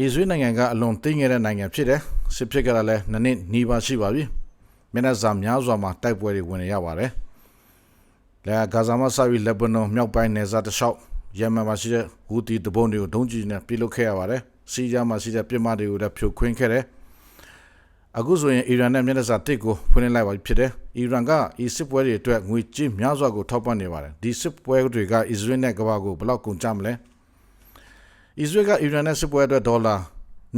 အစ္စရေးနိုင်ငံကအလွန်သိငယ်တဲ့နိုင်ငံဖြစ်တယ်စစ်ဖြစ်ကြတာလည်းနှစ်နှစ်နီးပါးရှိပါပြီမျက်နှာစာများစွာမှာတိုက်ပွဲတွေဝင်နေရပါတယ်လဲဂါဇာမှာဆာဗီလက်ဘနွန်မြောက်ပိုင်းနယ်စပ်တစ်လျှောက်ယမန်မှာရှိတဲ့ဟူတီတဘုံတွေကိုဒုံးကျည်နဲ့ပြစ်လုခဲ့ရပါတယ်စီးဂျာမှာရှိတဲ့ပြစ်မှတ်တွေကိုလည်းဖြိုခွင်းခဲ့တယ်အခုဆိုရင်အီရန်နဲ့မျက်နှာစာတစ်ကိုဖွင့်လှစ်လိုက်ပါပြီဖြစ်တယ်။အီရန်ကဤစစ်ပွဲတွေအတွက်ငွေကြေးများစွာကိုထောက်ပံ့နေပါတယ်။ဒီစစ်ပွဲတွေကအစ္စရေးနဲ့ကမ္ဘာကိုဘယ်လောက်ကုန်ကြမလဲ။ အစ္စရေးကအီရန်နဲ့စစ်ပွဲအတွက်ဒေါ်လာ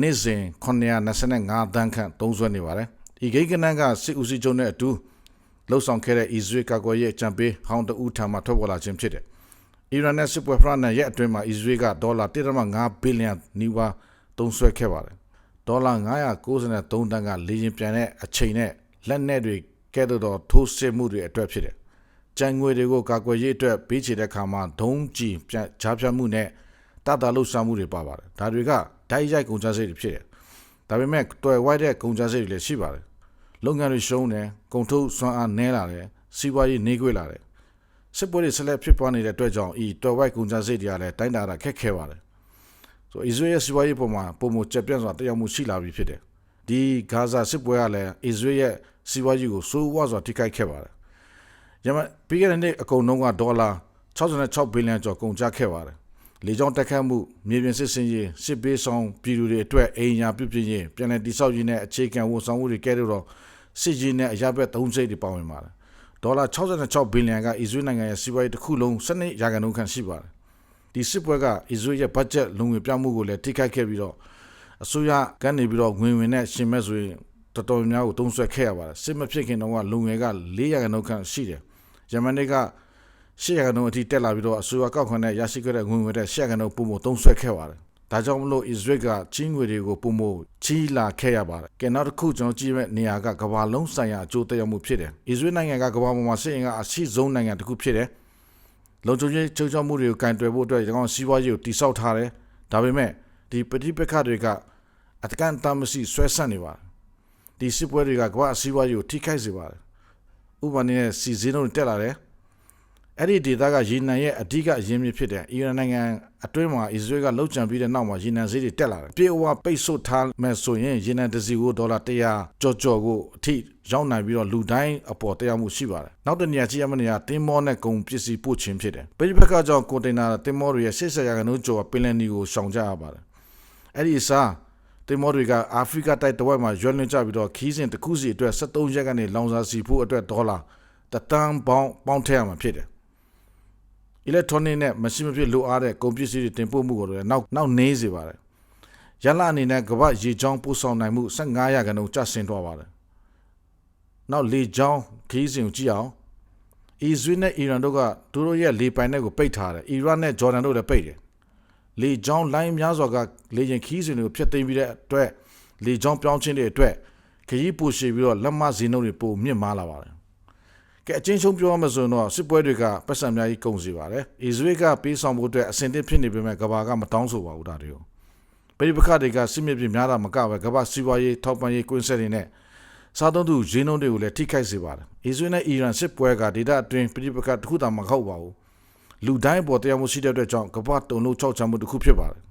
နေ့စဉ်925တန်းခန့်သုံးစွဲနေပါတယ်။ဤဂိတ်ကနန်းကစစ်ဦးစီးချုပ်နဲ့အတူလှုပ်ဆောင်ခဲ့တဲ့အစ္စရေးကာကွယ်ရေးအကြံပေးဟောင်းတဦးထံမှထွက်ပေါ်လာခြင်းဖြစ်တယ်။အီရန်နဲ့စစ်ပွဲဖရန်နဲ့ရဲ့အတွင်းမှာအစ္စရေးကဒေါ်လာ1.5ဘီလီယံနီးပါးသုံးစွဲခဲ့ပါတယ်။ဒေါ်လာ993တန်းကလေရင်ပြန်တဲ့အချိန်နဲ့လက်နက်တွေကဲ့သို့သောထိုးစစ်မှုတွေအတွက်ဖြစ်တယ်။ကြံငွေတွေကိုကာကွယ်ရေးအတွက်ပေးချေတဲ့အခါမှာဒုံးကြည်ပြန်ချားဖြတ်မှုနဲ့ တတာလှုပ်ရှားမှုတွေပါပါတယ်။ဒါတွေကဓာတ်ရိုက်ကုန်ကျစရိတ်တွေဖြစ်တယ်။ဒါပေမဲ့တွယ်ဝိုက်တဲ့ကုန်ကျစရိတ်တွေလည်းရှိပါတယ်။လုပ်ငန်းတွေရှုံးတယ်၊ကုန်ထုတ်စွမ်းအားနည်းလာတယ်၊စီးပွားရေးနှေးကွေးလာတယ်။စစ်ပွဲတွေဆက်လက်ဖြစ်ပွားနေတဲ့အတွက်ကြောင့်ဤတွယ်ဝိုက်ကုန်ကျစရိတ်တွေကလည်းတိုင်းတာတာခက်ခဲပါတယ်။ဆိုအစ္စရေးရဲ့စီးပွားရေးပုံမှာပုံမကျက်ပြန့်စွာတက်ရောက်မှုရှိလာပြီဖြစ်တယ်။ဒီဂါဇာစစ်ပွဲကလည်းအစ္စရေးရဲ့စီးပွားရေးကိုစိုးဝါစွာထိခိုက်ခဲ့ပါတယ်။ယမန်ပြီးခဲ့တဲ့နှစ်အကုန်လုံးကဒေါ်လာ66ဘီလီယံကျော်ကုန်ကျခဲ့ပါတယ်။ လေကြောင်းတက်ခတ်မှုမြေပြင်စစ်စင်ရေးစစ်ပေးဆောင်ပြည်သူတွေအတွက်အိမ်ယာပြုပြင်ရေးပြည်내တိဆောက်ရေးနဲ့အခြေခံဝန်ဆောင်မှုတွေကဲတော့စစ်ရေးနဲ့အရဘက်သုံးစိတ်တွေပါဝင်ပါတယ်။ဒေါ်လာ66ဘီလီယံကအစ္စရေးနိုင်ငံရဲ့စီးပွားရေးတစ်ခုလုံး12ရာခိုင်နှုန်းခန့်ရှိပါတယ်။ဒီစစ်ပွဲကအစ္စရေးရဲ့ဘတ်ဂျက်လုံငွေပြမှုကိုလည်းထိခိုက်ခဲ့ပြီးတော့အစိုးရကနေပြီးတော့ငွေဝင်နဲ့ရှင်မဲ့ဆိုရင်တော်တော်များကိုတုံးဆွဲခဲ့ရပါတယ်စစ်မဖြစ်ခင်တော့ကလုံငယ်က400ရာခိုင်နှုန်းခန့်ရှိတယ်ယမန်တွေက 800ရာခိုင်နှုန်းအထိတက်လာပြီးတော့အစိုးရကောက်ခံတဲ့ရရှိခဲ့တဲ့ငွေငွေတဲ့800ရာခိုင်နှုန်းပုံမတုံးဆွဲခဲ့ပါတယ်ဒါကြောင့်မလို့ Israel ကချင်းငွေတွေကိုပုံမချီလာခဲ့ရပါတယ်။ကဲနောက်တစ်ခုကျွန်တော်ကြည့်မဲ့နေရာကကမ္ဘာလုံးဆိုင်ရာအကျိုးသက်ရောက်မှုဖြစ်တယ်။ Israel နိုင်ငံကကမ္ဘာပေါ်မှာစစ်အင်ကအရှိဆုံးနိုင်ငံတစ်ခုဖြစ်တယ်။လုံခြုံရေးချုပ်ချောမှုတွေကိုကင်တွယ်ဖို့အတွက်ဒီကောင်စီးပွားရေးကိုတိစောက်ထားတယ်။ဒါပေမဲ့ဒီပဋိပက္ခတွေကအတကန်တမရှိဆွဲဆက်နေပါတယ်ဒီစစ်ပွဲတွေကကမ္ဘာအစည်းအဝေးကိုထိခိုက်စေပါတယ်ဥပမာနဲ့စီဇင်းတို့တက်လာတယ် အဲ့ဒီဒေသကရေနံရဲ့အဓိကအရင်းမြစ်ဖြစ်တဲ့အီရန်နိုင်ငံအတွင်းမှာအစ္စရေးကလှုပ်ကြံပြီးတဲ့နောက်မှာရေနံဈေးတွေတက်လာတယ်။ပြေဝပိတ်ဆို့ထားမယ်ဆိုရင်ရေနံတစ်စီကိုဒေါ်လာ100ကျော်ကျော်ကိုအထိရောက်နိုင်ပြီးတော့လူတိုင်းအပေါ်တရားမှုရှိပါတယ်။နောက်တစ်နေရာကြည့်ရမယ့်နေရာတင်းမောနဲ့ကုန်ပစ္စည်းပို့ခြင်းဖြစ်တယ်။ပြည်ပကကြောင့်ကွန်တိန်နာတင်းမောတွေရဲ့80ရာခိုင်နှုန်းကျော်ပင်လယ်နီကိုရှောင်ကြရပါတယ်။အဲ့ဒီအစားတင်မောတွေကအာဖရိကတိုက်တဝက်မှာရွက်လွင့်ကြပြီးတော့ခီးစဉ်တစ်ခုစီအတွက်73ရက်ကနေလောင်စာစီဖို့အတွက်ဒေါ်လာတတန်ပေါင်းပေါင်းထည့်ရမှာဖြစ်တယ်။ electronic နဲ့မရှိမဖြစ်လိုအားတဲ့ကုန်ပစ္စည်းတွေတင်ပို့မှုကိုလည်းနောက်နောက်နေစေပါတယ်။ရလအနေနဲ့ကမ္ဘာရေချောင်းပို့ဆောင်နိုင်မှု15ရာခိုင်နှုန်းကျဆင်းသွားပါတယ်။နောက်လေချောင်းခီးစဉ်ကိုကြည့်အောင်အစ္စရေးနဲ့အီရန်တို့ကသူတို့ရဲ့လေပိုင်နက်ကိုပိတ်ထားတယ်။အီရတ်နဲ့ဂျော်ဒန်တို့လည်းပိတ်တယ်။လေချောင်းလိုင်းများစွာကလေရင်ခီးစဉ်တွေကိုဖျက်သိမ်းပြီးတဲ့အတွက်လေချောင်းပြောင်းခြင်းတွေအတွက်ခရီးပူရှည်ပြီးတော့လက်မဈေးနှုန်းတွေပိုမြင့်မားလာပါတယ် ကဲအချင်းချင်းပြောရမယ်ဆိုရင်တော့စစ်ပွဲတွေကပတ်စံအများကြီးကုန်စီပါတယ်။အစ္စရေးကပေးဆောင်ဖို့အတွက်အဆင်သင့်ဖြစ်နေပေမဲ့ကဘာကမတောင်းဆိုပါဘူးဒါတွေကို။ပြည်ပခတ်တွေကစစ်မြစ်ပြများတာမကပဲကဘာစီးပွားရေးထောက်ပံ့ရေးကွင်းဆက်တွေနဲ့စားသုံးသူရင်းနှုန်းတွေကိုလည်းထိခိုက်စေပါတယ်။အစ္စရေးနဲ့အီရန်စစ်ပွဲကဒေသအတွင်းပြည်ပခတ်တစ်ခုသာမဟုတ်ပါဘူး။လူတိုင်းပေါ်တရားမှုရှိတဲ့အတွက်ကြောင့်ကမ္ဘာတုံလို့ချောက်ချမှုတစ်ခုဖြစ်ပါတယ်